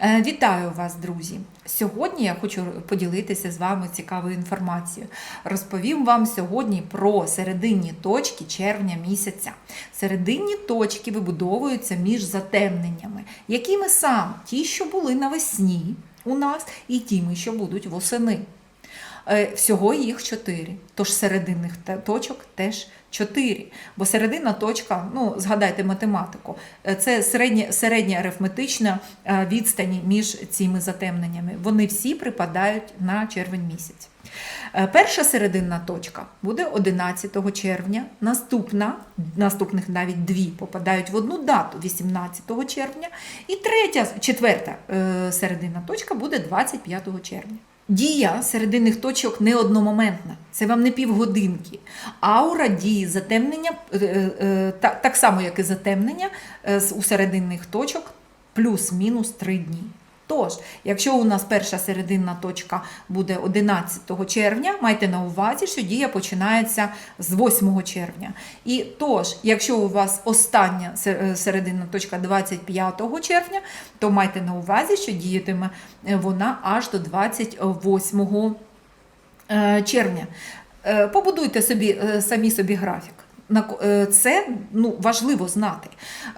Е, Вітаю вас, друзі! Сьогодні я хочу поділитися з вами цікавою інформацією. Розповім вам сьогодні про серединні точки червня місяця. Серединні точки вибудовуються між затемненнями, якими саме ті, що були навесні у нас, і тими, що будуть восени. Е, Всього їх чотири. Тож серединних точок теж чотири. Бо серединна точка, ну згадайте математику, е, це середня, середня арифметична е, відстані між цими затемненнями. Вони всі припадають на червень місяць. Перша серединна точка буде 11 червня. Наступна, наступних навіть дві попадають в одну дату 18 червня. І третя, четверта серединна точка буде 25 червня. Дія серединних точок не одномоментна, це вам не півгодинки. Аура дії затемнення е, е, так, так само, як і затемнення е, у серединних точок, плюс-мінус 3 дні. Тож, якщо у нас перша серединна точка буде 11 червня, майте на увазі, що дія починається з 8 червня. І тож, якщо у вас остання е, серединна точка 25 червня, то майте на увазі, що діятиме е, вона аж до 28 е, червня. Побудуйте собі самі собі графік. Е, Це ну, важливо знати,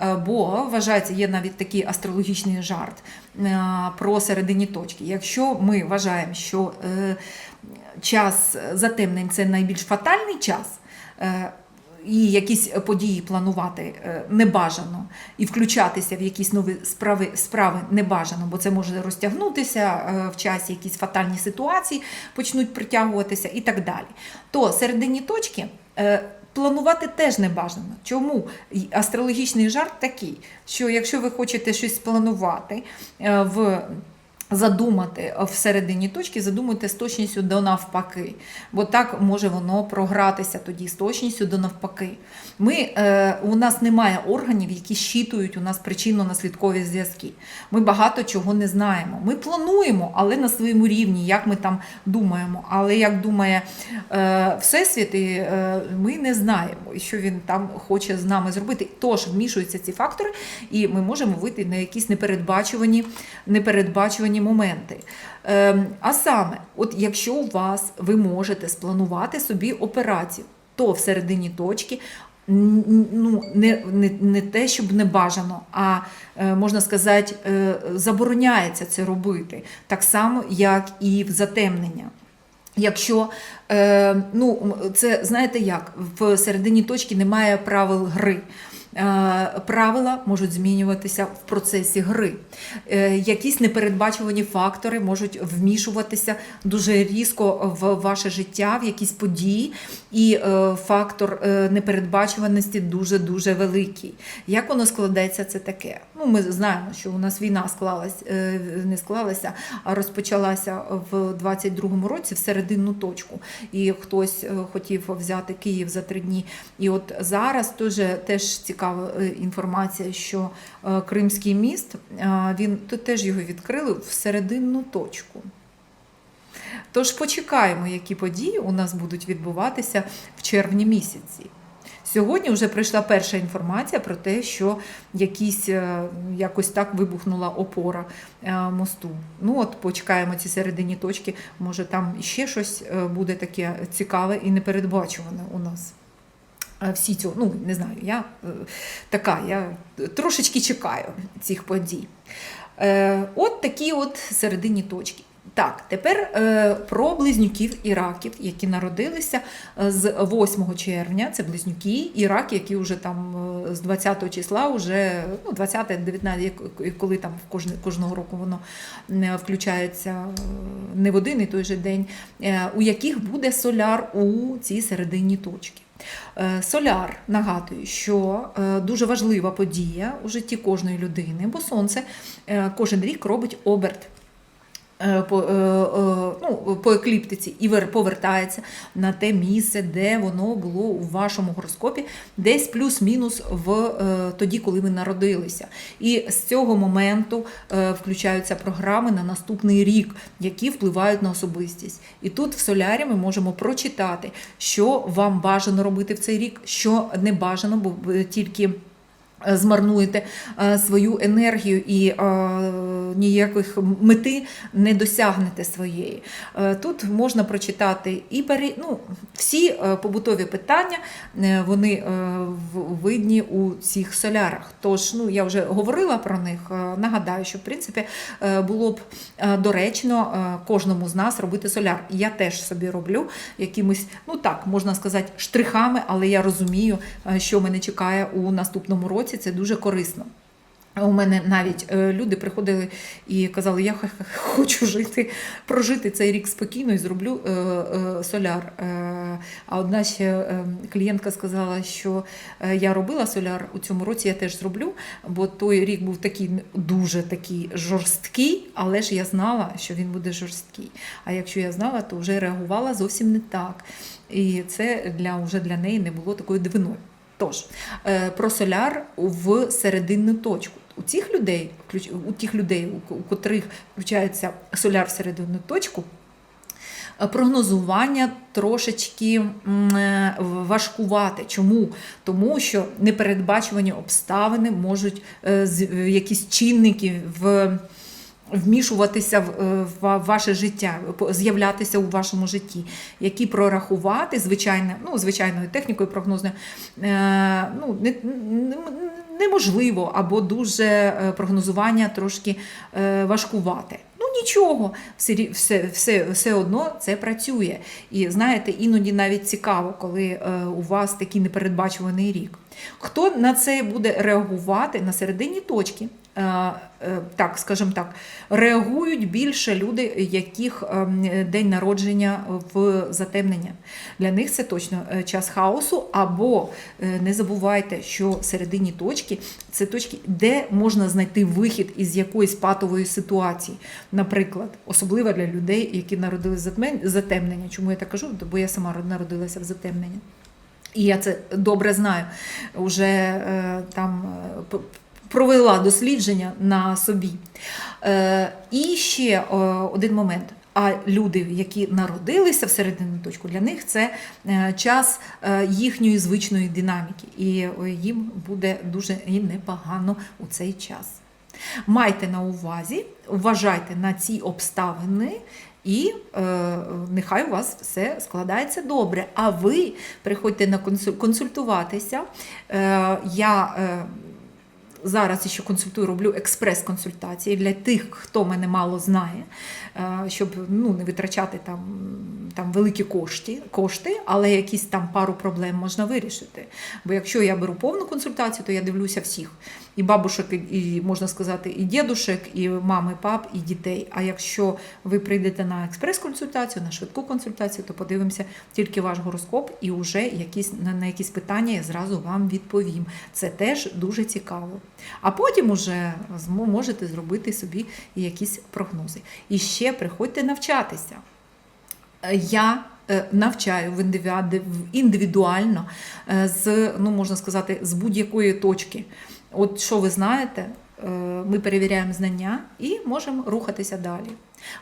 е, бо вважається, є навіть такий астрологічний жарт е, про середині точки. Якщо ми вважаємо, що час затемнень це найбільш фатальний час, і якісь події планувати небажано і включатися в якісь нові справи, справи небажано, бо це може розтягнутися в часі, якісь фатальні ситуації почнуть притягуватися і так далі. То середині точки. Планувати теж не бажано. Чому? Астрологічний жарт такий, що якщо ви хочете щось планувати е, в задумати в середині точки, задумуйте з точністю до навпаки, бо так може воно програтися тоді з точністю до навпаки. Ми, е, у нас немає органів, які щитують у нас причинно-наслідкові зв'язки. Ми багато чого не знаємо. Ми плануємо, але на своєму рівні, як ми там думаємо. Але як думає е, Всесвіт, і, е, ми не знаємо, що він там хоче з нами зробити. Тож вмішуються ці фактори, і ми можемо вийти на якісь непередбачувані, непередбачувані моменти. Ем, а саме, от якщо у вас ви можете спланувати собі операцію, то в середині точки. Ну, не, не, не те, щоб не бажано, а е, можна сказати, е, забороняється це робити, так само, як і в затемнення. Якщо е, ну, це знаєте як, в середині точки немає правил гри. Е, Правила можуть змінюватися в процесі гри. Е, Якісь непередбачувані фактори можуть вмішуватися дуже різко в ваше життя, в якісь події, і е, фактор непередбачуваності дуже-дуже великий. Як воно складеться, це таке? Ну, ми знаємо, що у нас війна склалась, не склалася, а розпочалася в 22-му році в серединну точку. І хтось хотів взяти Київ за три дні. І от зараз дуже теж цікава е, інформація, що е, Кримський міст, е, він тут теж його відкрили в серединну точку. Тож почекаємо, які події у нас будуть відбуватися в червні місяці. Сьогодні вже прийшла перша інформація про те, що якісь, якось так вибухнула опора мосту. Ну от почекаємо ці середині точки, може там ще щось буде таке цікаве і непередбачуване у нас. Е, Всі цього, ну не знаю, я е, така, я трошечки чекаю цих подій. Е, От такі от серединні точки. Так, тепер про близнюків і раків, які народилися з 8 червня. Це близнюки і раки, які вже там з 20 числа, вже ну, 20 19 коли там кожного року воно включається не в один і той же день, у яких буде соляр у цій середині точки. Е, Соляр нагадую, що е, дуже важлива подія у житті кожної людини, бо сонце е, кожен рік робить оберт. Е, По, е, е, ну, по екліптиці і вер- повертається на те місце, де воно було у вашому гороскопі, десь плюс-мінус в тоді, коли ви народилися. І з цього моменту включаються програми на наступний рік, які впливають на особистість. І тут в солярі ми можемо прочитати, що вам бажано робити в цей рік, що не бажано, бо тільки змарнуєте е, свою енергію і е, ніяких мети не досягнете своєї. Е, Тут можна прочитати і пере... ну, всі е, побутові питання, е, вони е, видні у цих солярах. Тож, ну, я вже говорила про них. е, Нагадаю, що в принципі е, було б е, доречно е, кожному з нас робити соляр. Я теж собі роблю якимись, ну так, можна сказати, штрихами, але я розумію, е, що мене чекає у наступному році. Це дуже корисно. У мене навіть е, люди приходили і казали, я хочу жити, прожити цей рік спокійно і зроблю е, е, соляр. А одна ще клієнтка сказала, що я робила соляр у цьому році, я теж зроблю, бо той рік був такий дуже такий жорсткий, але ж я знала, що він буде жорсткий. А якщо я знала, то вже реагувала зовсім не так. І це для вже для неї не було такою дивиною. Тож е, про соляр в серединну точку. У цих людей, у тих людей, у котрих включається соляр в серединну точку, е, прогнозування трошечки е, важкувати. Чому? Тому що непередбачувані обставини можуть якісь чинники в. Вмішуватися в, е, ваше життя, з'являтися у вашому житті, які прорахувати звичайно, ну, звичайною технікою прогнозною е, ну, не, не- неможливо або дуже е, прогнозування трошки важкувате. Ну нічого, все, все, все, все одно це працює. І знаєте, іноді навіть цікаво, коли у вас такий непередбачуваний рік. Хто на це буде реагувати на середині точки? Е, е, Так, скажімо так, реагують більше люди, яких ем, день народження в затемнення. Для них це точно е, час хаосу, або е, не забувайте, що середині точки це точки, де можна знайти вихід із якоїсь патової ситуації. Наприклад, особливо для людей, які народились в затемнення. Чому я так кажу? Бо я сама народилася в затемнення. І я це добре знаю. Уже е, там е, провела дослідження на собі. Е, і ще е, один момент. А люди, які народилися в середину точку, для них це е, час е, їхньої звичної динаміки, і їм буде дуже і непогано у цей час. Майте на увазі, вважайте на ці обставини. І е, нехай у вас все складається добре. А ви приходьте на консуль- консультуватися. Е, я е, зараз ще консультую, роблю експрес-консультації для тих, хто мене мало знає, е, щоб ну, не витрачати там, там великі кошти, кошти, але якісь там пару проблем можна вирішити. Бо якщо я беру повну консультацію, то я дивлюся всіх. І бабушек, і, можна сказати, і дідушек, і мами, пап, і дітей. А якщо ви прийдете на експрес-консультацію, на швидку консультацію, то подивимося тільки ваш гороскоп, і вже якісь на, якісь питання я зразу вам відповім. Це теж дуже цікаво. А потім уже можете зробити собі якісь прогнози. І ще приходьте навчатися. Е, Я е, навчаю індивідуально е, з, ну можна сказати, з будь-якої точки. От що ви знаєте, е, ми перевіряємо знання і можемо рухатися далі.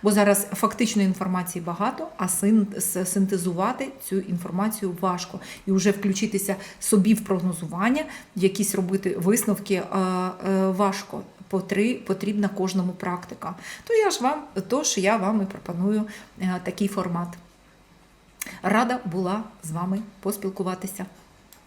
Бо зараз фактичної інформації багато, а синтезувати цю інформацію важко. І вже включитися собі в прогнозування, якісь робити висновки е, е, важко. Потрібна кожному практика. То я ж вам, тож я вам і пропоную такий формат. Рада була з вами поспілкуватися.